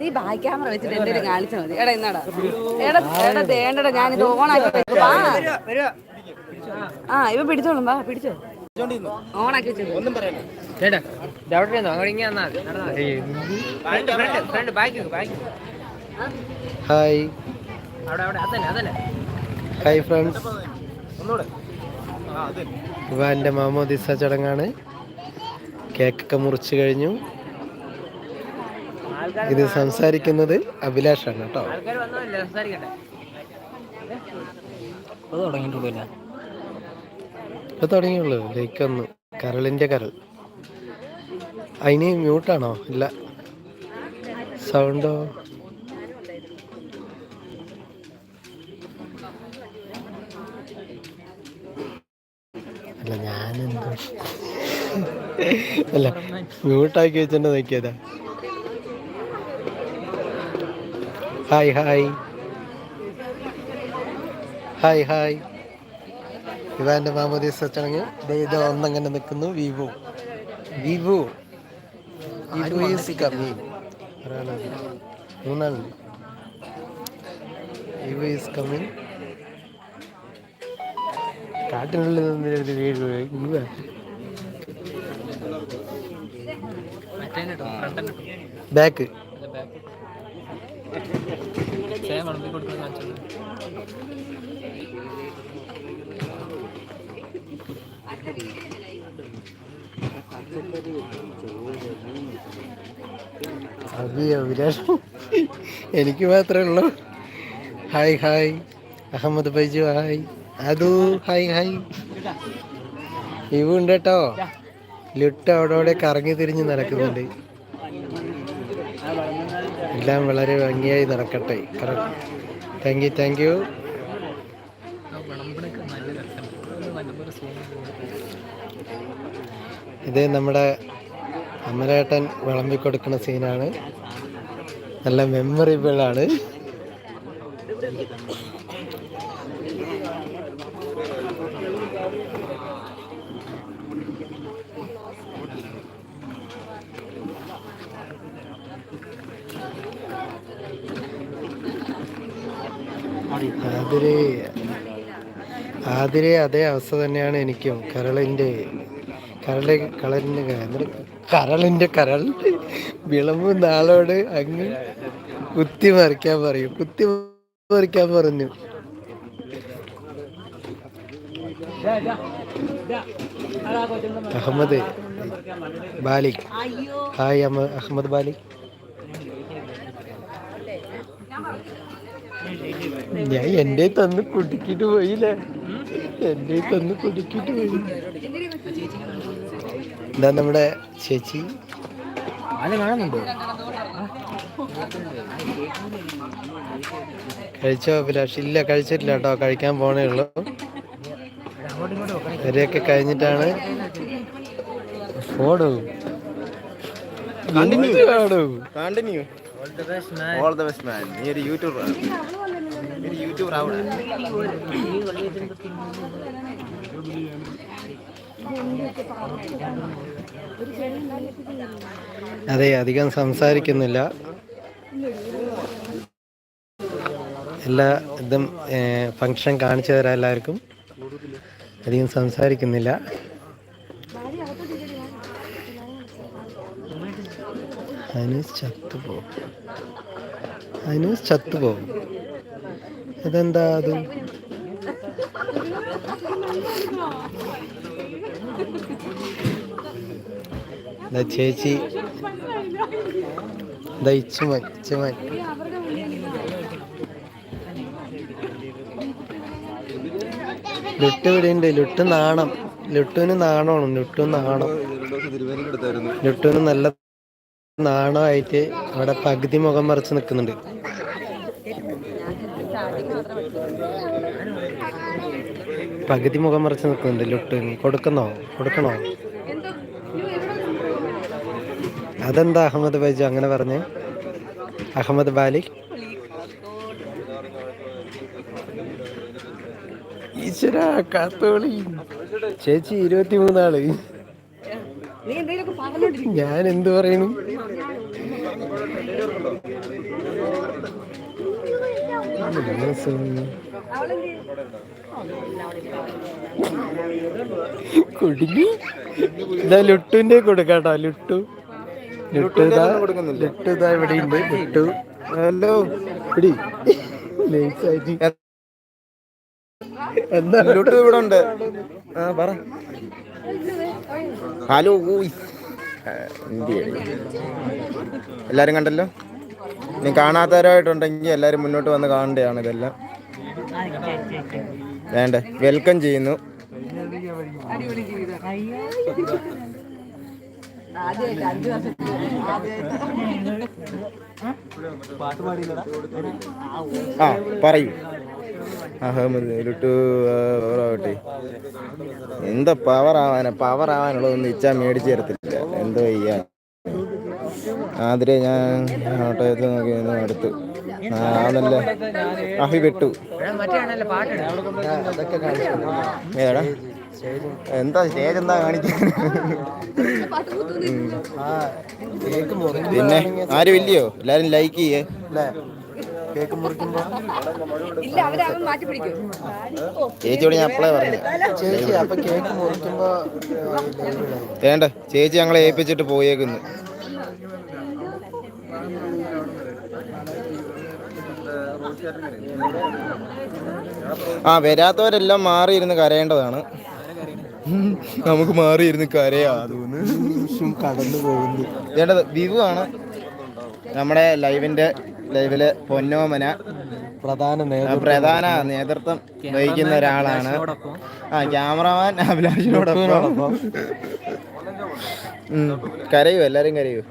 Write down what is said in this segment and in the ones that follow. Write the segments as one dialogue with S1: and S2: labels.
S1: നീ back camera വെച്ചിട്ട് എന്തെങ്കിലും കാണിച്ചാൽ മതി. എടാ ഇന്നടാ എടാ. എടാ ദേണ്ടടാ ഞാനിത് ഓണാക്കി വെച്ചു വാ. ആ ഇവ പിടിച്ചോളും വാ പിടിച്ചോ. ഓണാക്കി വെച്ചു
S2: ഒന്നും പറയണ്ട
S3: ചേട്ടാ ഡൗട്ട് ചെയ്യുന്നു അങ്ങോട്ട് ഇങ്ങനെ വന്നാൽ മതി. Front front back back
S4: hi
S3: അവിടെ അവിടെ അതന്നെ അതന്നെ.
S4: ഹായ് ഫ്രണ്ട്സ്
S2: ഒന്നുകൂടെ. ആ അതെ.
S4: ഇവ എന്റെ മാമോദിസ ചടങ്ങാണ്. കേക്കൊക്കെ മുറിച്ച് കഴിഞ്ഞു. ഇത് സംസാരിക്കുന്നത് അഭിലാഷാണ് കേട്ടോ. ഇപ്പൊ തുടങ്ങിയുള്ളൂ ലൈക്ക് ഒന്ന്. കരളിന്റെ കരൾ. അതിന് മ്യൂട്ടാണോ ഇല്ല. സൗണ്ടോ അല്ല ഞാനെന്തോ അല്ല മ്യൂട്ടാക്കി വെച്ചിട്ട് നോക്കിയതാ. ഹായ് ഹായ് ഹായ് ഹായ് ഇവാന്റെ മാമോദീസ ചടങ്ങ് ഇത് ഒന്നങ്ങനെ നിൽക്കുന്നു Vivo Vivo Vivo is coming മൂന്നാളുണ്ട് വിവോ ഈസ് കമ്മിങ് കാട്ടിനുള്ളിൽ നിന്നിട്ട് വീട് ഇവ ബാക്ക്
S3: ചെയ്യാൻ വിളമ്പി കൊടുക്കുന്ന കാണിച്ചത്
S4: അഭി അഭിലാഷ് എനിക്ക് മാത്രമേ ഉള്ളൂ. Hi hi. Ahammed Baiju hi. അതു ഹായ് ഹായ്. ഇവുണ്ട് കേട്ടോ. ലുട്ട് അവിടെ അവിടെ കറങ്ങി തിരിഞ്ഞ് നടക്കുന്നുണ്ട്. എല്ലാം വളരെ ഭംഗിയായി നടക്കട്ടെ. താങ്ക് യു താങ്ക് യു ഇത് നമ്മുടെ അമരേട്ടൻ വിളമ്പി കൊടുക്കുന്ന സീനാണ്. നല്ല മെമ്മറിബിൾ ആണ്. ആതിരെ ആതിരെ അതേ അവസ്ഥ തന്നെയാണ് എനിക്കും കരളിന്റെ. കരളെ കളറിന്റെ കരളിന്റെ കരൾ വിളമ്പ് നാളോട് അങ്ങ് കുത്തി മറിക്കാൻ പറയും. കുത്തി മറിക്കാൻ പറഞ്ഞു. അഹമ്മദ് ബാലിക്. ഹായ് അഹമ്മ- അഹമ്മദ് ബാലിക്. ഞാൻ എന്റെ തന്ന് കുടുക്കിട്ട് പോയില്ലേ? എന്റെ തന്ന് കുടുക്കിട്ട് പോയി. എന്താ നമ്മുടെ ചേച്ചി. കഴിച്ചോ അഭിലാഷ്? ഇല്ല കഴിച്ചിട്ടില്ല കേട്ടോ. കഴിക്കാൻ പോണേ ഉള്ളൂ. വരെയൊക്കെ കഴിഞ്ഞിട്ടാണ്. ഓടൂ
S2: continue
S3: all the best man
S2: നീ ഒരു യൂട്യൂബർ നീ യൂട്യൂബർ ആവണം.
S4: അതെ അധികം സംസാരിക്കുന്നില്ല. എല്ലാ ഇതും ഫങ്ഷൻ കാണിച്ചു തരാം എല്ലാവർക്കും. അധികം സംസാരിക്കുന്നില്ല. അനൂസ് ചത്തുപോകും. അനൂസ് ചത്തുപോകും. ഇതെന്താ അത് ദാ ചേച്ചി. ഇച്ചുമൻ ഇച്ചുമൻ ലുട്ട് ഇവിടെയുണ്ട്. ലുട്ട് നാണം. ലുട്ടുവിന് നാണമാണ്. ലുട്ടു നാണം. ലുട്ടുവിന് നല്ല നാണമായിട്ട് അവിടെ പകുതി മുഖം മറിച്ച് നിൽക്കുന്നുണ്ട്. പകുതി മുഖം മറിച്ച് നിൽക്കുന്നുണ്ട് ലുട്ടുവിന്. കൊടുക്കണോ കൊടുക്കണോ? അതെന്താ അഹമ്മദ് ബൈജു അങ്ങനെ പറഞ്ഞേ? അഹമ്മദ് ബാലിക്? ചേച്ചി ഇരുപത്തി
S1: മൂന്നാൾ
S4: ഞാൻ എന്ത് പറയണു? കുടുങ്ങി ഇതാ ലുട്ടുവിന്റെ കൊടുക്കാട്ടോ ലുട്ടു. ലുട്ടു ഇതാ ഇവിടെ ഉണ്ട് ലുട്ടു
S2: ഹലോ.
S4: പിടി നൈസായിട്ട്. എന്താ
S2: ലുട്ടു ഇവിടെ ഉണ്ട് ആ പറ. ഹലോ എല്ലാരും കണ്ടല്ലോ? ഇനി കാണാത്തവരായിട്ടുണ്ടെങ്കിൽ എല്ലാരും മുന്നോട്ട് വന്ന് കാണേണ്ടതാണ് ഇതെല്ലാം. വേണ്ടേ? വെൽക്കം ചെയ്യുന്നു.
S1: അടിപൊളി ജീവിതം. ആദ്യമായിട്ട് അഞ്ചു വർഷത്തിൽ
S2: ആ പറയൂ. അഹമ്മദ് എന്താ പവർ ആവാന പവർ ആവാനുള്ളതൊന്നും ഇച്ചാ മേടിച്ചു തരത്തില്ല. എന്തോ ചെയ്യാ ആതിരെ ഞാൻ കോട്ടയത്ത് നോക്കി എടുത്തു. അടുത്ത് ആ ആണല്ലേ അഹി വിട്ടു.
S3: മറ്റേ
S2: എന്താ സ്റ്റേജ് എന്താ കാണിക്കാൻ? പിന്നെ ആരും ഇല്ലയോ എല്ലാരും ലൈക്ക് ചെയ്യേ.
S4: കേക്ക് മുറിക്കുമ്പോ?
S1: ഇല്ല അവരെ അവൻ മാറ്റി പിടിക്കും.
S2: ചേച്ചിയോട് ഞാൻ അപ്പളേ പറഞ്ഞു.
S4: ചേച്ചി അപ്പൊ കേക്ക് മുറിക്കുമ്പോ.
S2: വേണ്ട ചേച്ചി ഞങ്ങളെ ഏൽപ്പിച്ചിട്ട് പോയേക്കുന്നു. ആ വരാത്തവരെല്ലാം മാറിയിരുന്ന് കരയേണ്ടതാണ്. നമുക്ക് മാറിയിരുന്ന് കരയാ.
S4: കടന്നു പോകുന്നു.
S2: വേണ്ടത് വിവു ആണ് നമ്മുടെ ലൈവിന്റെ ലൈവിൽ പൊന്നോമന.
S4: പ്രധാന
S2: പ്രധാന നേതൃത്വം വഹിക്കുന്ന ഒരാളാണ്. ആ ക്യാമറമാൻ അഭിലാഷിനോടൊപ്പം. കരയൂ എല്ലാരും കരയൂ.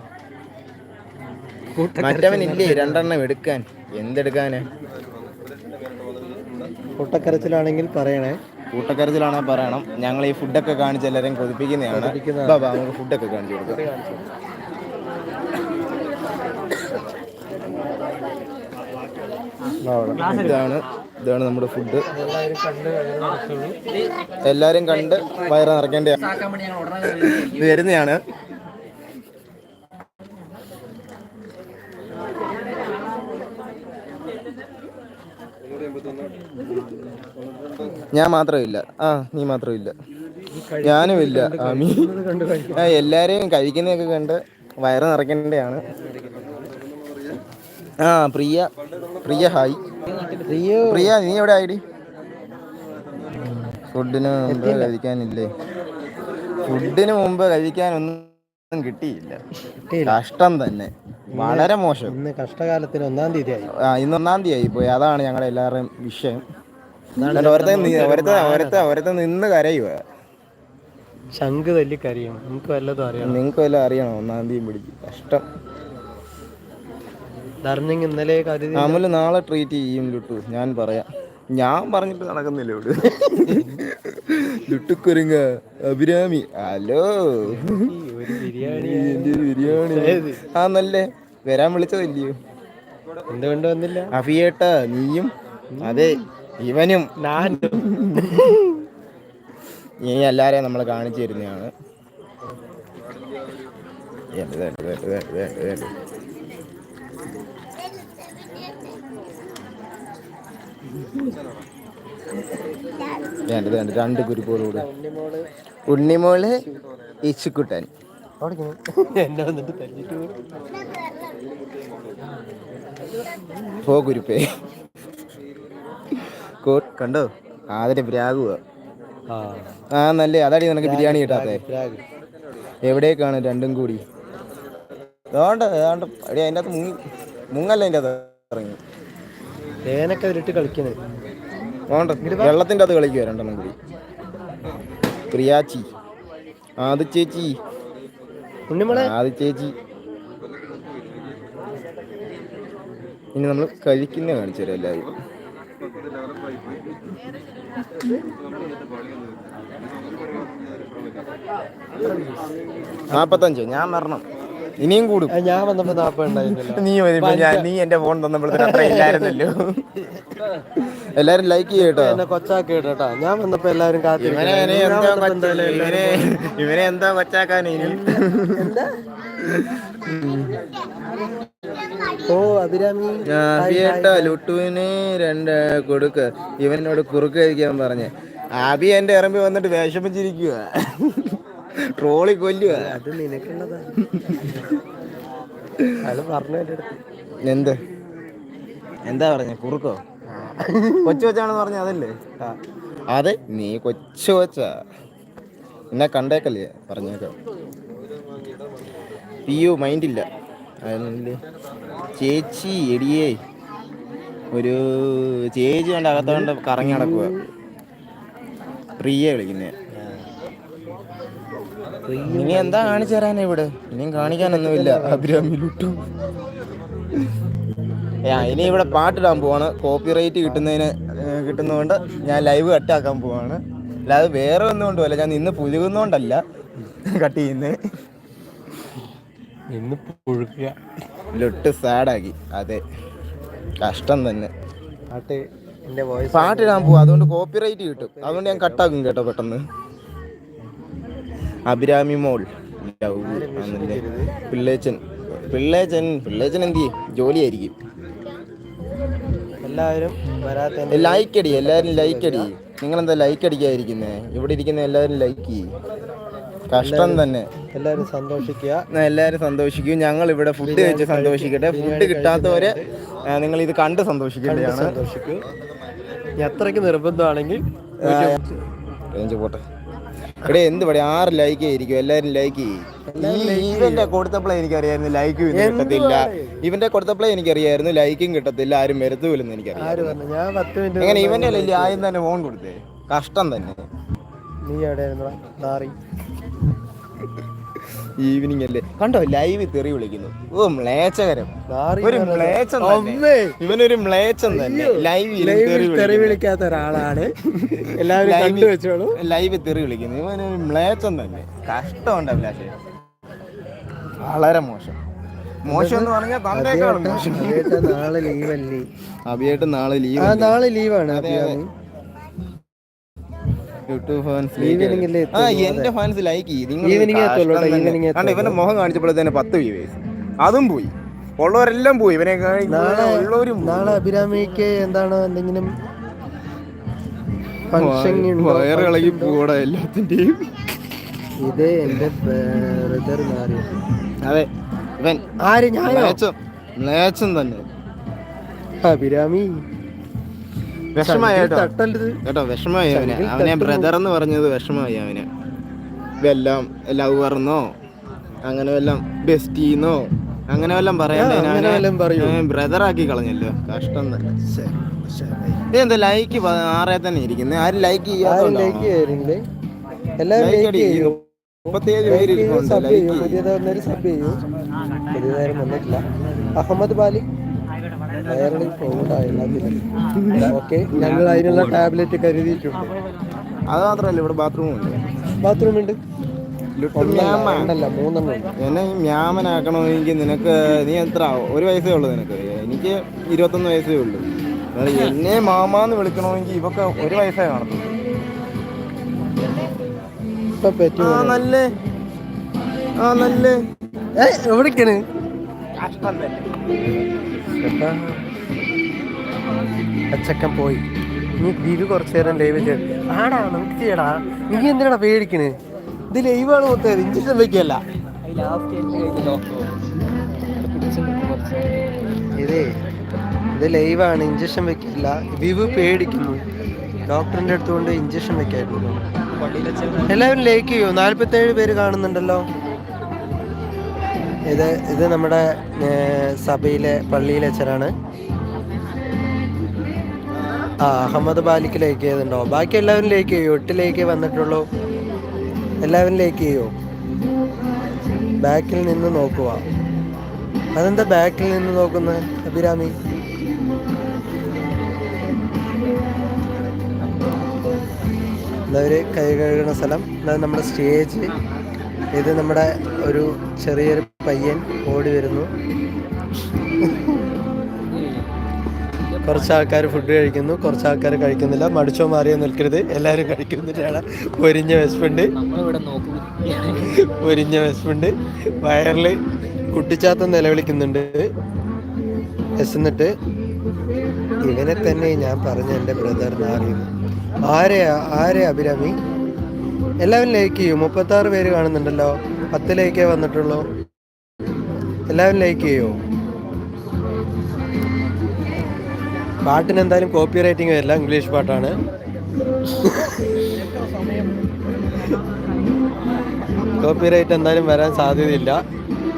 S2: മറ്റവൻ ഇല്ലേ രണ്ടെണ്ണം എടുക്കാൻ. എന്തെടുക്കാന്?
S4: പൊട്ടക്കരച്ചിലാണെങ്കിൽ പറയണേ
S2: കൂട്ടക്കരച്ചിലാണെ പറയണം. ഞങ്ങൾ ഈ ഫുഡൊക്കെ കാണിച്ച് എല്ലാവരെയും കൊതിപ്പിക്കുന്നതാണ്. ബാബാ നമുക്ക് ഫുഡൊക്കെ കാണിച്ചു കൊടുക്കാം. ഇതാണ് ഇതാണ് നമ്മുടെ ഫുഡ്. എല്ലാരും കണ്ട് വയറ് നിറയ്ക്കേണ്ട വരുന്നതാണ്. ഞാൻ മാത്രമില്ല. ആ നീ മാത്രമില്ല. ഞാനും ഇല്ല ആ എല്ലാരെയും കഴിക്കുന്നതൊക്കെ കണ്ട് വയറ് നിറയ്ക്കേണ്ടതാണ് ആ പ്രിയ പ്രിയ ഹായ്. പ്രിയ. നീ എവിടെ ആയിടി? ഫുഡിന് മുമ്പ് കഴിക്കാനില്ലേ? ഫുഡിന് മുമ്പ് കഴിക്കാനൊന്നും കിട്ടിയില്ല.
S4: കിട്ടിയില്ല.
S2: കഷ്ടം തന്നെ. വളരെ മോശം.
S4: ഇന്ന് കഷ്ടകാലത്തിന് ഒന്നാം തീയതി ആയി
S2: ആ ഇന്ന് ഒന്നാം തീയതി ആയി പോയി. അതാണ് ഞങ്ങളുടെ എല്ലാവരുടെയും വിഷയം. ഒരുത്ത നിന്ന് കരയുക.
S4: ശംഖ് തല്ലി കരയും. നിങ്ങൾക്ക് വല്ലതും അറിയണം.
S2: നിങ്ങൾക്ക് വല്ലതും അറിയണം. ഒന്നാം തീയതി പിടിച്ച് കഷ്ടം.
S4: ധർണിങ് ഇന്നലെ
S2: അമൽ നാളെ ട്രീറ്റ് ചെയ്യും ലുട്ടു. ഞാൻ പറയാം. ഞാൻ പറഞ്ഞിട്ട് നടക്കുന്നില്ല ഇവിടെ. ലുട്ടുക്കുരുങ്ങ. അഭിരാമി. ഹലോ.
S4: ബിരിയാണി
S2: ആ നല്ലേ വരാൻ വിളിച്ചതല്ലയോ
S4: എന്തുകൊണ്ട് വന്നില്ല?
S2: അഫിയേട്ട നീയും? അതെ. ഇവനും
S4: ഞാൻ
S2: ഈ എല്ലാരെയും നമ്മൾ കാണിച്ചു തരുന്നതാണ് വേണ്ടത് വേണ്ട, രണ്ട് കുരുപ്പോടുകൂടി
S4: ഉണ്ണിമോൾ
S2: ഉണ്ണിമോൾ ഇച്ചുക്കുട്ടൻ. പോ കുരുപ്പേ. കോ- കണ്ടോ?
S4: ആ.
S2: ആ നല്ലേ അതാടി നിനക്ക് ബിരിയാണി കിട്ടാത്ത. എവിടേക്കാണ് രണ്ടും കൂടി? വേണ്ട വേണ്ട. അടി അതിന്റെ അകത്ത് മുങ്ങി മുങ്ങല്ല അതിന്റെ അകത്ത് ഇറങ്ങി.
S4: തേനൊക്കെ അവരിട്ട് കളിക്കുന്നത്
S2: വേണ്ട വെള്ളത്തിന്റെ അകത്ത് കളിക്കുക രണ്ടെണ്ണം കൂടി. പ്രിയാച്ചി ആദി ചേച്ചി. ആദി ചേച്ചി. ഇനി നമ്മൾ കഴിക്കുന്ന കാണിച്ചു തരാം എല്ലാവരും. നാപ്പത്തഞ്ച് ഞാൻ മരണം. ഇനിയും കൂടും.
S4: ഞാൻ വന്നപ്പോ നാപ്പ ഉണ്ടായിരുന്നല്ലോ
S2: നീ വരുമ്പോ ഞാൻ നീ എന്റെ ഫോൺ അത്ര ഇല്ലായിരുന്നല്ലോ. എല്ലാരും ലൈക്ക് ചെയ്യട്ടോ
S4: എന്നെ കൊച്ചാക്കി കേട്ടോ. ഞാൻ വന്നപ്പോ എല്ലാരും
S2: ഇവനെ എന്താ കൊച്ചാക്കാൻ ഇനി
S4: ഓ അഭിരാമി.
S2: അഭിയേട്ടാ ലുട്ടുവിന് രണ്ട് കൊടുക്ക്. ഇവനോട് കുറുക്ക് കഴിക്കാൻ പറഞ്ഞ്. ആബി എന്റെ ഇറമ്പി വന്നിട്ട് വിഷമിച്ചിരിക്കുക ട്രോളി കൊല്ലുക
S4: അത് നിനക്കുള്ളതാ. പറഞ്ഞു
S2: എന്ത്? എന്താ പറഞ്ഞ? കുറുക്കോ? കൊച്ചു കൊച്ചാണെന്ന് പറഞ്ഞ അതല്ലേ? അതെ നീ കൊച്ചു കൊച്ചാ. എന്നെ കണ്ടേക്കല്ലേ? പറഞ്ഞേക്കാം. പിയു മൈൻഡില്ല. അതിനുള്ളിൽ ചേച്ചി എടിയേ ഒരു ചേച്ചി കൊണ്ട് അകത്തോണ്ട് കറങ്ങി നടക്കുക പ്രിയ വിളിക്കുന്നേ. ഇനി എന്താ കാണിച്ചു തരാനാ ഇവിടെ? ഇനിയും കാണിക്കാനൊന്നുമില്ല. അഭിരാമിലുട്ടു ആ ഇനി ഇവിടെ പാട്ടിടാൻ പോവാണ്. കോപ്പി റൈറ്റ് കിട്ടുന്നതിന് കിട്ടുന്നതുകൊണ്ട് ഞാൻ ലൈവ് കട്ടാക്കാൻ പോവാണ്. അല്ലാതെ വേറെ ഒന്നും കൊണ്ടുമല്ല ഞാൻ ഇന്ന് പുലുകുന്നോണ്ടല്ല കട്ട് ചെയ്യുന്നത്
S4: ഇന്ന് പുഴുക്കുക.
S2: ലുട്ട് സാഡാക്കി. അതെ. കഷ്ടം തന്നെ.
S4: പാട്ട് എന്റെ വോയിസ്
S2: പാട്ടിടാൻ പോവാ. അതുകൊണ്ട് കോപ്പി റൈറ്റ് കിട്ടും. അതുകൊണ്ട് ഞാൻ കട്ടാക്കും കേട്ടോ പെട്ടെന്ന്. അഭിരാമി മോൾ. പിള്ളേച്ചൻ. പിള്ളേച്ചൻ. പിള്ളേച്ചൻ എന്ത് ചെയ്യും? ജോലിയായിരിക്കും.
S4: എല്ലാവരും വരാത്ത
S2: ലൈക്ക് അടി എല്ലാവരും ലൈക്ക് അടി നിങ്ങളെന്താ ലൈക്ക് അടിക്കാതിരിക്കുന്നേ? ഇവിടെ ഇരിക്കുന്ന എല്ലാവരും ലൈക്ക് ചെയ്യും. കഷ്ടം തന്നെ.
S4: എല്ലാവരും സന്തോഷിക്കുക.
S2: എല്ലാരും എല്ലാവരും സന്തോഷിക്കും. ഞങ്ങൾ ഇവിടെ ഫുഡ് കഴിച്ച് സന്തോഷിക്കട്ടെ. ഫുഡ് കിട്ടാത്തവരെ നിങ്ങൾ ഇത് കണ്ട് സന്തോഷിക്കേണ്ടതാണ്.
S4: എത്രക്ക് അത്രയ്ക്ക് നിർബന്ധമാണെങ്കിൽ
S2: റേഞ്ച് പോട്ടെ. ഇവിടെ എന്ത് പറയാ ആറ് ലൈക്ക് ആയിരിക്കും. എല്ലാരും ലൈക്ക് ഇവന്റെ കൊടുത്തപ്പോഴേ എനിക്കറിയായിരുന്നു ലൈക്കും കിട്ടത്തില്ല. ഇവന്റെ കൊടുത്തപ്പോഴേ എനിക്കറിയായിരുന്നു ലൈക്കും കിട്ടത്തില്ല. ആരും വരുത്തൂലെന്ന് എനിക്കറിയാം. അങ്ങനെ ഇവന്റെ ആദ്യം തന്നെ ഫോൺ കൊടുത്തേ? കഷ്ടം തന്നെ.
S4: നീ എവിടെ ആയിരുന്നടാ? നാറി.
S2: ഈവനിങ് അല്ലേ? കണ്ടോ ലൈവ് തെറി വിളിക്കുന്നു. ഓ
S4: മ്ലേച്ചകരം
S2: ഒരു മ്ലേച്ചം തന്നെ. ഇവനൊരു മ്ലേച്ചം തന്നെ. ലൈവ്
S4: തെറി വിളിക്കാത്ത ഒരാളാണ്. എല്ലാവരും കണ്ടു വെച്ചോളൂ.
S2: ലൈവ് തെറി വിളിക്കുന്നു. ഇവനൊരു മ്ലേച്ചം തന്നെ. കഷ്ടമുണ്ട് അഭിലാഷേ. വളരെ മോശം. മോശം എന്ന് പറഞ്ഞാൽ തന്തേക്കാളും മോശം.
S4: നാളെ ലീവല്ലേ
S2: അഭിയായിട്ട് നാളെ ലീവ്
S4: നാളെ ലീവാണ്
S2: അതെ, അതെ. യൂട്യൂബ് ഫാൻസ്
S4: Evening അല്ലേ
S2: ആ എന്റെ ഫാൻസ് ലൈക്ക് ചെയ്യും. ഇവന്റെ മുഖം കാണിച്ചപ്പോഴത്തേന് പത്ത് വ്യൂവേഴ്സ് അതും പോയി. ഉള്ളവരെല്ലാം പോയി. ഇവനെ ഉള്ളവരും.
S4: നാളെ അഭിരാമിക്ക് എന്താണ് എന്തെങ്കിലും ഫംഗ്ഷൻ
S2: വയറിളകി പോടാ എല്ലാത്തിന്റെയും.
S4: ഇത് എന്റെ ബ്രദർ നാറി
S2: അതെ ഇവൻ
S4: ആര്
S2: ഞാൻ തന്നെ.
S4: അഭിരാമി.
S2: വിഷമായി കേട്ടോ.
S4: തട്ടല്ലത്
S2: കേട്ടോ വിഷമായി അവന്. അവനെ ബ്രദർ എന്ന് പറഞ്ഞത് വിഷമായി അവന്. ഇതെല്ലാം ലവറെന്നോ അങ്ങനെ വല്ലം ബെസ്റ്റീന്നോ അങ്ങനെ വല്ലം
S4: അങ്ങനെ
S2: ബ്രദർ ആക്കി കളഞ്ഞല്ലോ. കഷ്ടം തന്നെ. ലൈക്ക് ആറെ തന്നെ ഇരിക്കുന്നത് ആരും ലൈക്ക്
S4: ആരും ലൈക്ക് ചെയ്യാറില്ലേ? എല്ലാവരും ലൈക്ക് ചെയ്യൂ.
S2: മുപ്പത്തിയേഴ്
S4: ലൈക്ക്
S2: പേര്
S4: ചെയ്യൂ
S2: ലൈക്ക്
S4: ചെയ്യൂ. പുതിയതായി വന്നൊരു സബ് ചെയ്യൂ. പുതിയതാരും വന്നിട്ടില്ല. അഹമ്മദ് ബാലി. വയറിൽ എല്ലാത്തിനും ഓക്കെ ഞങ്ങൾ അതിനുള്ള ടാബ്ലറ്റ് കരുതിയിട്ടുണ്ട്.
S2: അത് മാത്രമല്ല ഇവിടെ ബാത്റൂം ഉണ്ട്.
S4: ബാത്റൂം ഉണ്ട്.
S2: എന്നെ മ്യാമനാക്കണമെങ്കിൽ നിനക്ക് നീ എത്ര ഒരു വയസ്സേ ഉള്ളൂ നിനക്ക്. എനിക്ക് ഇരുപത്തൊന്ന് വയസ്സേ ഉള്ളൂ. എന്നെ മാമാന്ന് വിളിക്കണമെങ്കിൽ ഇവക്ക് ഒരു വയസ്സേ കാണത്തുള്ളൂ.
S4: ആ നല്ല
S2: ആ നല്ലേ. ആ നല്ലേ.
S4: എവിടേക്കാണ്? അച്ചക്കൻ പോയി. നീ ദിവ്യ കുറച്ചു നേരം ലൈവ് ആടാ നമുക്ക് ചെയ്യടാ. നീ എന്തിനാടാ പേടിക്കണ്? ഇത് ലൈവാണ് മൊത്തം. ഇഞ്ചക്ഷൻ സംഭവിക്കല്ല ഇതേ ഇത് ലൈവാണ് ഇഞ്ചക്ഷൻ വെക്കില്ല. വിവ് പേടിക്കുന്നു. ഡോക്ടറിന്റെ അടുത്ത് കൊണ്ട് ഇഞ്ചക്ഷൻ വെക്കായിരുന്നു. എല്ലാവരും ലൈക്ക് ചെയ്യൂ. നാല്പത്തേഴ് പേര് കാണുന്നുണ്ടല്ലോ. ഇത് ഇത് നമ്മുടെ സഭയിലെ പള്ളിയിലെ അച്ഛനാണ്. ആ അഹമ്മദ് ബാലിക്ക് ലൈക്ക് ചെയ്തിട്ടുണ്ടോ? ബാക്കി എല്ലാവരും ലൈക്ക് ചെയ്യോ. എട്ട് ലൈക്ക് വന്നിട്ടുള്ളൂ. എല്ലാവരും ലൈക്ക് ചെയ്യോ. ബാക്കിൽ നിന്ന് നോക്കുക. അതെന്താ ബാക്കിൽ നിന്ന് നോക്കുന്നത് അഭിരാമി? ഇതവര് കൈ കഴുകുന്ന സ്ഥലം. എന്നാൽ നമ്മുടെ സ്റ്റേജ് ഇത് നമ്മുടെ ഒരു ചെറിയൊരു പയ്യൻ ഓടി വരുന്നു. കുറച്ച് ആൾക്കാർ ഫുഡ് കഴിക്കുന്നു. കുറച്ച് ആൾക്കാർ കഴിക്കുന്നില്ല. മടിച്ചോ മാറിയോ നിൽക്കരുത്. എല്ലാവരും കഴിക്കുന്നിട്ടാണ് പൊരിഞ്ഞ വിശപ്പുണ്ട്. പൊരിഞ്ഞ വിശപ്പുണ്ട്. വയറിൽ കുട്ടിച്ചാത്ത നിലവിളിക്കുന്നുണ്ട്. വിശന്നിട്ട് ഇവനെ തന്നെ ഞാൻ പറഞ്ഞ എന്റെ ബ്രദർ അറിയുന്നു. ആരെയാ? ആരെ അഭിരാമി? എല്ലാവരും ലൈക്ക് ചെയ്യും. മുപ്പത്താറ് പേര് കാണുന്നുണ്ടല്ലോ. പത്ത് ലൈക്കേ വന്നിട്ടുള്ളൂ. എല്ലാവരും ലൈക്ക് ചെയ്യുമോ പാട്ടിന് എന്തായാലും കോപ്പി റൈറ്റിംഗ് വരില്ല ഇംഗ്ലീഷ് പാട്ടാണ്. കോപ്പി റൈറ്റ് എന്തായാലും വരാൻ സാധ്യതയില്ല.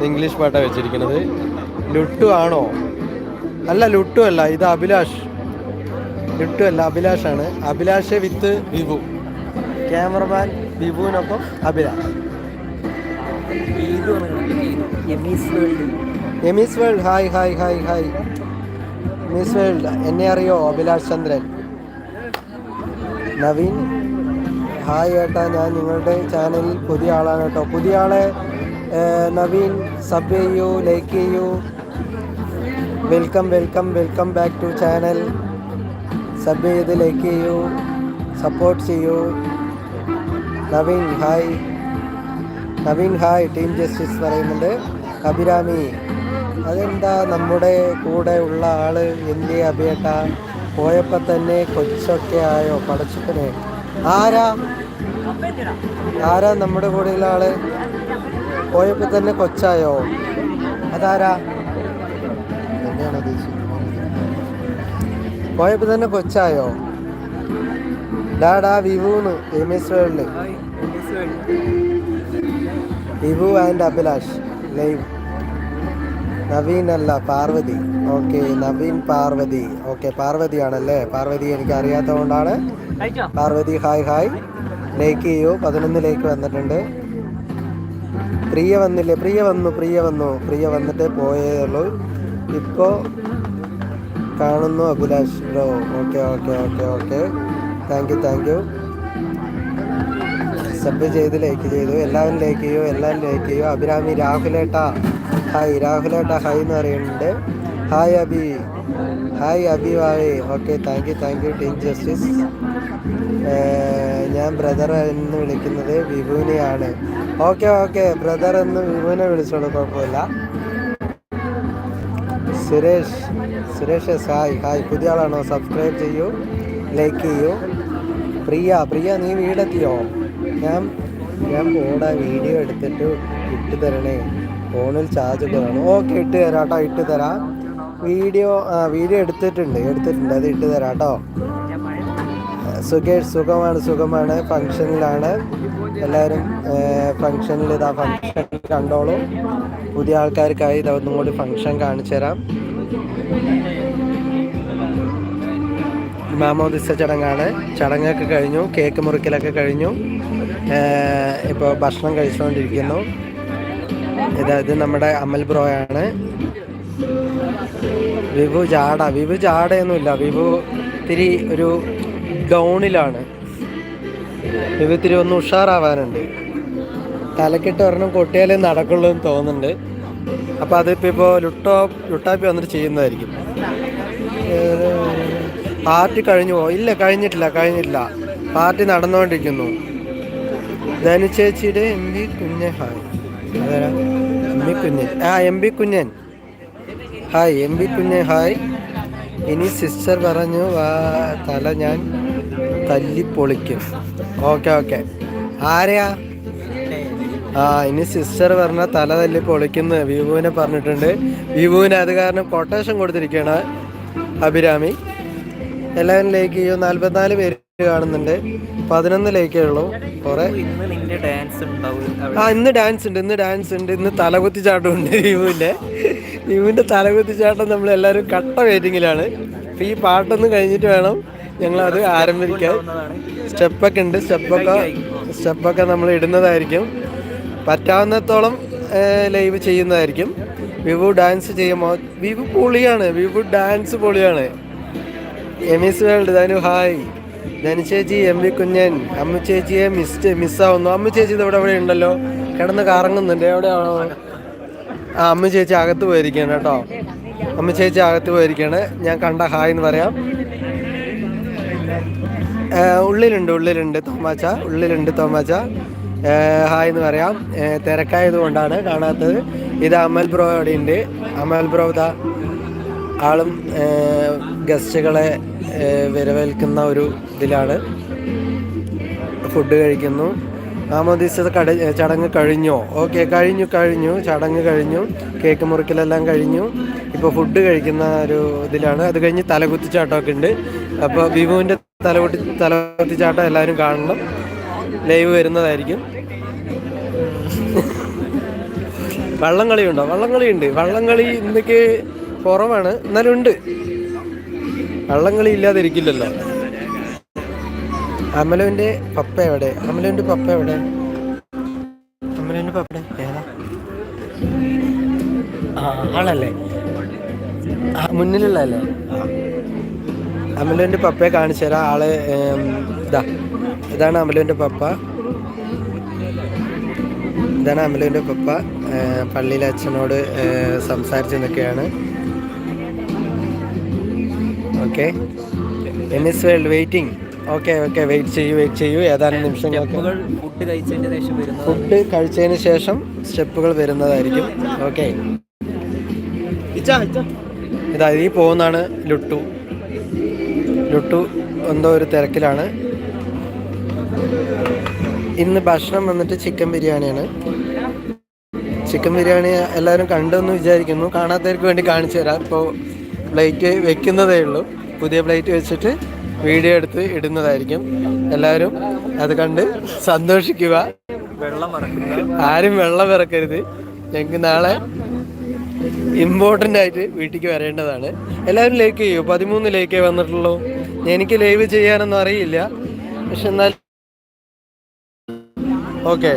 S4: ഇംഗ്ലീഷ് പാട്ടാണ് വെച്ചിരിക്കുന്നത്. ലുട്ടു ആണോ? അല്ല ലുട്ടു അല്ല ഇത് അഭിലാഷ്. ലുട്ടു അല്ല അഭിലാഷാണ് അഭിലാഷ് വിത്ത് വിഭു ക്യാമറമാൻ വിഭുവിനൊപ്പം Abhilash. എമീസ് world hi hi hi hi miss world എന്നെ അറിയോ? അഭിലാഷ് ചന്ദ്രൻ. നവീൻ ഹായ് ഏട്ടാ ഞാൻ നിങ്ങളുടെ ചാനലിൽ പുതിയ ആളാണ് കേട്ടോ. പുതിയ ആളെ നവീൻ സബ് ചെയ്യൂ ലൈക്ക് ചെയ്യൂ. Welcome welcome welcome back to channel sub ചെയ്ത് ലൈക്ക് ചെയ്യൂ സപ്പോർട്ട് ചെയ്യൂ. Naveen hi Naveen hi team justice പറയുന്നുണ്ട്. അഭിരാമി അതെന്താ നമ്മുടെ കൂടെ ഉള്ള ആൾ എന്തിയെ അഭിയേട്ട? പോയപ്പോൾ തന്നെ കൊച്ചൊക്കെ ആയോ പടച്ചുപ്പനെ ആരാ? ആരാ നമ്മുടെ കൂടെയുള്ള ആൾ? പോയപ്പോൾ തന്നെ കൊച്ചായോ? അതാരാ? പോയപ്പോൾ തന്നെ കൊച്ചായോ? ഡാഡാ വിവൂന്ന് M S world Vivu and Abhilash. Live. Naveen അല്ല പാർവതി. ഓക്കെ നവീൻ പാർവതി. ഓക്കെ പാർവതിയാണല്ലേ? പാർവതി എനിക്ക് അറിയാത്തതുകൊണ്ടാണ്. Parvathi hi hi. ലൈക്ക് ചെയ്യൂ. പതിനൊന്ന് ലൈക്ക് വന്നിട്ടുണ്ട്. പ്രിയ വന്നില്ലേ? പ്രിയ വന്നു പ്രിയ വന്നു. പ്രിയ വന്നിട്ട് പോയേ ഉള്ളൂ. ഇപ്പോൾ കാണുന്നു Abhilash bro. Okay okay okay okay. Thank you thank you. Sub ചെയ്ത് ലൈക്ക് ചെയ്തു. എല്ലാവരും ലൈക്ക് ചെയ്യൂ എല്ലാവരും ലൈക്ക് ചെയ്യൂ. അഭിരാമി രാഹുലേട്ടാ ഹായ് രാഹുലേട്ടാ ഹായ് എന്ന് പറയുന്നുണ്ട്. ഹായ് അബി ഹായ് അബി വാവേ. Okay thank you thank you team justice ഞാൻ ബ്രദർ എന്ന് വിളിക്കുന്നത് വിഭുവിനെയാണ് ഓക്കെ ഓക്കെ ബ്രദർ എന്ന് വിഭുവിനെ വിളിച്ചോളൂ കുഴപ്പമില്ല. സുരേഷ് സുരേഷ് ഹായ് ഹായ് പുതിയ ആളാണോ? സബ്സ്ക്രൈബ് ചെയ്യൂ ലൈക്ക് ചെയ്യൂ. പ്രിയ പ്രിയ നീ വീടെത്തിയോ? ഞാൻ ഞാൻ പോടാ വീഡിയോ എടുത്തിട്ട് ഇട്ട് തരണേ. ഫോണിൽ ചാർജ് വേണം. ഓക്കെ ഇട്ട് തരാം കേട്ടോ ഇട്ട് തരാം. വീഡിയോ ആ വീഡിയോ എടുത്തിട്ടുണ്ട് എടുത്തിട്ടുണ്ട്. അത് ഇട്ട് തരാം കേട്ടോ സുഖേഷ് സുഖമാണ് സുഖമാണ്. ഫങ്ഷനിലാണ് എല്ലാവരും ഫങ്ഷനിൽ ഇതാ ഫങ്ഷൻ കണ്ടോളൂ. പുതിയ ആൾക്കാർക്കായി ഇതൊന്നും കൂടി ഫങ്ഷൻ കാണിച്ചു തരാം. മാമോദിസ ചടങ്ങാണ്. ചടങ്ങൊക്കെ കഴിഞ്ഞു കേക്ക് മുറിക്കലൊക്കെ കഴിഞ്ഞു. ഇപ്പോൾ ഭക്ഷണം കഴിച്ചുകൊണ്ടിരിക്കുന്നു ഇതായത് ഇത് നമ്മുടെ അമൽ ബ്രോയാണ് വിഭു ജാട വിഭു ജാടയൊന്നുമില്ല വിഭു ഇത്തിരി ഒരു ഗൗണിലാണ്. വിഭു ഇത്തിരി ഒന്ന് ഉഷാറാവാനുണ്ട്. തലക്കെട്ട് ഒരെണ്ണം കൊട്ടിയാലേ നടക്കുള്ളൂ എന്ന് തോന്നുന്നുണ്ട്. അപ്പോൾ അതിപ്പോൾ ഇപ്പോൾ ലുട്ടോ ലുട്ടാപ്പി വന്നിട്ട് ചെയ്യുന്നതായിരിക്കും. പാർട്ടി കഴിഞ്ഞു ഇല്ല കഴിഞ്ഞിട്ടില്ല കഴിഞ്ഞിട്ടില്ല. പാർട്ടി നടന്നുകൊണ്ടിരിക്കുന്നു. ധനു ചേച്ചിയുടെ എം ബി കുഞ്ഞൻ ഹായ്. എം ബി കുഞ്ഞൻ. ആ എം ബി കുഞ്ഞൻ. ഹായ് എം ബി കുഞ്ഞൻ ഹായ്. ഇനി സിസ്റ്റർ പറഞ്ഞു തല ഞാൻ തല്ലി പൊളിക്കും ഓക്കെ ഓക്കെ. ആരെയാ ആ ഇനി സിസ്റ്റർ പറഞ്ഞ തല തല്ലി പൊളിക്കുന്ന വിവുവിനെ പറഞ്ഞിട്ടുണ്ട്. വിവുവിന് അത് കാരണം കൊട്ടേഷൻ കൊടുത്തിരിക്കുകയാണ് അഭിരാമി. എല്ലാവരും ലൈക്ക് ചെയ്യൂ നാല്പത്തിനാല് പേര് കാണുന്നുണ്ട്. പതിനൊന്ന് ലൈക്കേ ഉള്ളൂ. കുറെ ആ ഇന്ന് ഡാൻസ് ഉണ്ട് ഇന്ന് ഡാൻസ് ഉണ്ട് ഇന്ന് തലകുത്തി ചാട്ടം ഉണ്ട് വിവുവിന്റെ വിവുവിന്റെ തലകുത്തി ചാട്ടം നമ്മൾ എല്ലാവരും കട്ട വെയിറ്റിങ്ങിലാണ് അപ്പം ഈ പാട്ടൊന്നും കഴിഞ്ഞിട്ട് വേണം ഞങ്ങൾ അത് ആരംഭിക്കാൻ. സ്റ്റെപ്പൊക്കെ ഉണ്ട് സ്റ്റെപ്പൊക്കെ സ്റ്റെപ്പൊക്കെ നമ്മൾ ഇടുന്നതായിരിക്കും. പറ്റാവുന്നിടത്തോളം ലൈവ് ചെയ്യുന്നതായിരിക്കും. വിവു ഡാൻസ് ചെയ്യുമ്പോൾ വിവു പൊളിയാണ് വിവു ഡാൻസ് പൊളിയാണ്. എമിസ് വേൾഡ് ധനു ഹായ് ധനു ചേച്ചി എം വി കുഞ്ഞൻ. അമ്മു ചേച്ചിയെ മിസ് മിസ്സാവുന്നു അമ്മു ചേച്ചി ഇത് ഇവിടെ ഇവിടെ ഉണ്ടല്ലോ. കിടന്ന് കറങ്ങുന്നുണ്ട്. എവിടെയാണോ ആ അമ്മു ചേച്ചി അകത്ത് പോയിരിക്കണം കേട്ടോ. അമ്മു ചേച്ചി അകത്ത് പോയിരിക്കുകയാണ്. ഞാൻ കണ്ട ഹായ് എന്ന് പറയാം. ഉള്ളിലുണ്ട് ഉള്ളിലുണ്ട് തോമാച്ച. ഉള്ളിലുണ്ട് തോമാച്ച. ഹായ് എന്ന് പറയാം. തിരക്കായത് കൊണ്ടാണ് കാണാത്തത്. ഇത് അമൽ ബ്രോ അവിടെ ഉണ്ട്. അമൽ ബ്രോ ഇതാ ആളും ഗസ്റ്റുകളെ വരവേൽക്കുന്ന ഒരു ഇതിലാണ്. ഫുഡ് കഴിക്കുന്നു. ആമോദിസ കട ചടങ്ങ് കഴിഞ്ഞോ? ഓക്കെ കഴിഞ്ഞു കഴിഞ്ഞു. ചടങ്ങ് കഴിഞ്ഞു. കേക്ക് മുറിക്കലെല്ലാം കഴിഞ്ഞു. ഇപ്പോൾ ഫുഡ് കഴിക്കുന്ന ഒരു ഇതിലാണ്. അത് കഴിഞ്ഞ് തലകുത്തിച്ചാട്ടമൊക്കെ ഉണ്ട്. അപ്പോൾ വിവുവിന്റെ തലകുത്തി തലകുത്തിച്ചാട്ടം എല്ലാവരും കാണണം. ലൈവ് വരുന്നതായിരിക്കും. വള്ളംകളി വള്ളംകളിയുണ്ട്. വള്ളംകളി ഉണ്ട് വള്ളംകളി ഇന്നൊക്കെ കുറവാണ്. എന്നാലും ഉണ്ട് വള്ളംകളി ഇല്ലാതിരിക്കില്ലല്ലോ. അമലുവിന്റെ പപ്പ എവിടെ? അമലുവിന്റെ പപ്പ എവിടെ? അമലുവിന്റെ പപ്പ ആളല്ലേ? ആ മുന്നിലുള്ളതല്ലേ? ആ അമലുവിന്റെ പപ്പയെ കാണിച്ചു തരാം. ആൾ ഇതാ. ഇതാണ് അമലുവിന്റെ പപ്പ. ഇതാണ് അമലുവിന്റെ പപ്പ. പള്ളിയിലെ അച്ഛനോട് സംസാരിച്ചു നിൽക്കുകയാണ് okay N S world waiting okay okay wait ചെയ്യൂ വെയിറ്റ് ചെയ്യൂ. ഏതാനും നിമിഷങ്ങൾ
S3: ഫുഡ് കഴിച്ചതിന് ശേഷം
S4: ഫുഡ് കഴിച്ചതിന് ശേഷം സ്റ്റെപ്പുകൾ വരുന്നതായിരിക്കും. ഓക്കെ ഇതാ ഈ പോകുന്നതാണ് ലുട്ടു. ലുട്ടു എന്തോ ഒരു തിരക്കിലാണ്. ഇന്ന് ഭക്ഷണം വന്നിട്ട് ചിക്കൻ ബിരിയാണിയാണ്. ചിക്കൻ ബിരിയാണി എല്ലാവരും കണ്ടെന്ന് വിചാരിക്കുന്നു. കാണാത്തവർക്ക് വേണ്ടി കാണിച്ചു തരാം. ഇപ്പോൾ പ്ലേറ്റ് വെക്കുന്നതേ ഉള്ളൂ. പുതിയ പ്ലേറ്റ് വെച്ചിട്ട് വീഡിയോ എടുത്ത് ഇടുന്നതായിരിക്കും. എല്ലാവരും അത് കണ്ട് സന്തോഷിക്കുക. ആരും വെള്ളം ഇറക്കരുത് ഞങ്ങൾക്ക് നാളെ ഇമ്പോർട്ടന്റ് ആയിട്ട് വീട്ടിലേക്ക് വരേണ്ടതാണ്. എല്ലാവരും ലൈക്ക് ചെയ്യൂ. പതിമൂന്ന് ലൈക്കേ വന്നിട്ടുള്ളൂ. എനിക്ക് ലൈവ് ചെയ്യാനൊന്നും അറിയില്ല. പക്ഷെ എന്നാൽ ഓക്കെ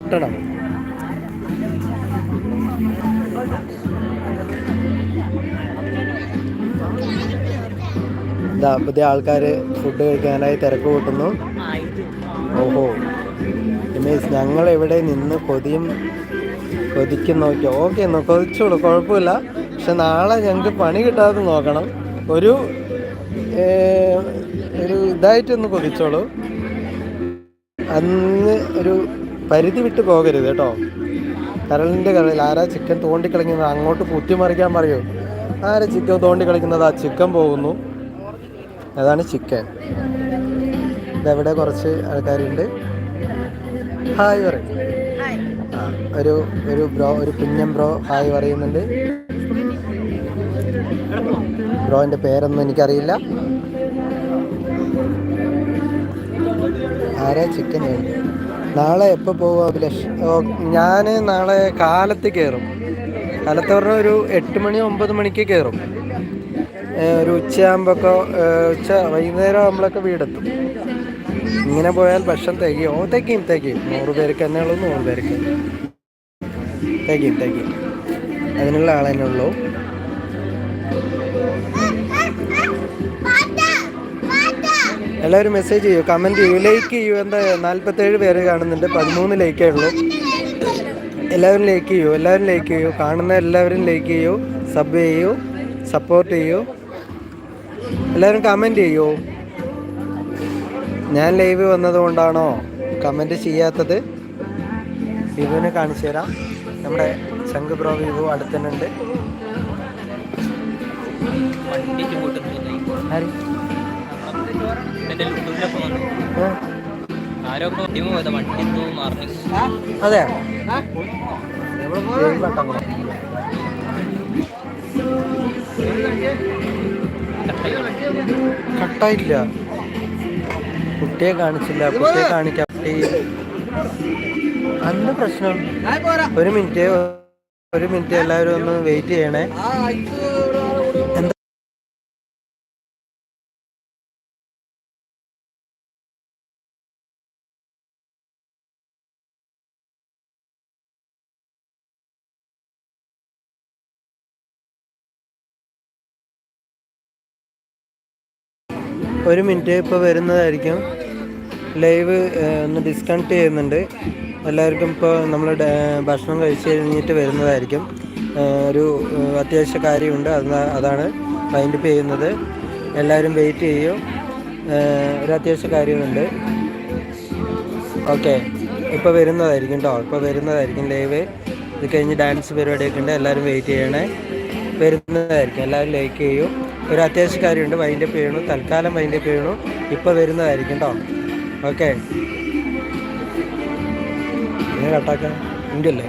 S4: കിട്ടണം ഇതാ പുതിയ ആൾക്കാർ ഫുഡ് കഴിക്കാനായി തിരക്ക് കൂട്ടുന്നു. ഓഹോ. മീൻസ് ഞങ്ങൾ ഇവിടെ നിന്ന് കൊതിയും കൊതിക്കും നോക്കി. ഓക്കെ കൊതിച്ചോളൂ കുഴപ്പമില്ല. പക്ഷെ നാളെ ഞങ്ങൾക്ക് പണി കിട്ടാതെ നോക്കണം. ഒരു ഒരു ഇതായിട്ടൊന്ന് കൊതിച്ചോളൂ. അന്ന് ഒരു പരിധി വിട്ട് പോകരുത് കേട്ടോ. കരളിന്റെ കരളിൽ ആരാ ചിക്കൻ തോണ്ടിക്കളിക്കുന്നത്? അങ്ങോട്ട് കുത്തിമറിക്കാൻ പറയൂ. ആരാ ചിക്കൻ തോണ്ടിക്കളിക്കുന്നത്? ആ ചിക്കൻ പോകുന്നു. അതാണ് ചിക്കൻ. ഇതവിടെ കുറച്ച് ആൾക്കാരുണ്ട്? ഹായ് പറയും. ഒരു ഒരു ബ്രോ ഒരു കുഞ്ഞൻ ബ്രോ ഹായ് പറയുന്നുണ്ട്. ബ്രോന്റെ പേരൊന്നും എനിക്കറിയില്ല. ആരാ ചിക്കൻ നാളെ എപ്പോൾ പോകും അഭിലാഷ്? ഞാൻ നാളെ കാലത്ത് കയറും കാലത്ത് പറഞ്ഞാൽ ഒരു എട്ട് മണി ഒമ്പത് മണിക്ക് കയറും ഒരു ഉച്ചയാകുമ്പോഴൊക്കെ ഉച്ച വൈകുന്നേരം ആകുമ്പോഴൊക്കെ വീടെത്തും. ഇങ്ങനെ പോയാൽ ഭക്ഷണം തികയും. ഓ തികയും തികയും. നൂറ് പേർക്ക് തന്നെ ഉള്ളൂ നൂറ് പേർക്ക്. തികയും തികയും. അതിനുള്ള ആളെന്നെ ഉള്ളൂ. എല്ലാവരും മെസ്സേജ് ചെയ്യൂ കമന്റ് ചെയ്യൂ. ലൈക്ക് ചെയ്യൂ. എന്താ നാൽപ്പത്തേഴ് പേര് കാണുന്നുണ്ട്. പതിമൂന്ന് ലൈക്കേ ഉള്ളൂ. എല്ലാവരും ലൈക്ക് ചെയ്യൂ. എല്ലാവരും ലൈക്ക് ചെയ്യൂ. കാണുന്ന എല്ലാവരും ലൈക്ക് ചെയ്യൂ. സബ് ചെയ്യൂ. സപ്പോർട്ട് ചെയ്യൂ. എല്ലാവരും കമന്റ് ചെയ്യൂ. ഞാൻ ലൈവ് വന്നതുകൊണ്ടാണോ കമന്റ് ചെയ്യാത്തത്? വിവുവിനെ കാണിച്ചു തരാം. നമ്മുടെ ശംഖ് ബ്രോ വിവു അടുത്തന്നുണ്ട് അതെ കൂടെ. കട്ടായില്ല കുട്ടിയെ കാണിച്ചില്ല കുട്ടിയെ കാണിക്കാൻ കുട്ടി അന്ന് പ്രശ്നം. ഒരു മിനിറ്റ് ഒരു മിനിറ്റ് എല്ലാവരും ഒന്ന് വെയിറ്റ് ചെയ്യണേ. ഒരു മിനിറ്റ് ഇപ്പോൾ വരുന്നതായിരിക്കും. ലൈവ് ഒന്ന് ഡിസ്കണക്ട് ചെയ്യുന്നുണ്ട്. എല്ലാവർക്കും ഇപ്പോൾ നമ്മൾ ഭക്ഷണം കഴിച്ച് കഴിഞ്ഞിട്ട് വരുന്നതായിരിക്കും. ഒരു അത്യാവശ്യ കാര്യമുണ്ട്. അത് അതാണ് വൈൻഡപ്പ് ചെയ്യുന്നത്. എല്ലാവരും വെയിറ്റ് ചെയ്യും. ഒരു അത്യാവശ്യ കാര്യമുണ്ട്. ഓക്കെ ഇപ്പോൾ വരുന്നതായിരിക്കും കേട്ടോ ഇപ്പോൾ വരുന്നതായിരിക്കും ലൈവ് ഇത് കഴിഞ്ഞ് ഡാൻസ് പരിപാടിയൊക്കെ ഉണ്ട്. എല്ലാവരും വെയിറ്റ് ചെയ്യണേ. വരുന്നതായിരിക്കും. എല്ലാവരും ലൈക്ക് ചെയ്യും. ഒരു അത്യാവശ്യ കാര്യമുണ്ട്. വൈൻഡപ്പ് ചെയ്യണു. തൽക്കാലം വൈൻഡപ്പ് ചെയ്യണു. ഇപ്പോൾ വരുന്നതായിരിക്കും കേട്ടോ ഓക്കെ കട്ടാക്കാം ഉണ്ടല്ലേ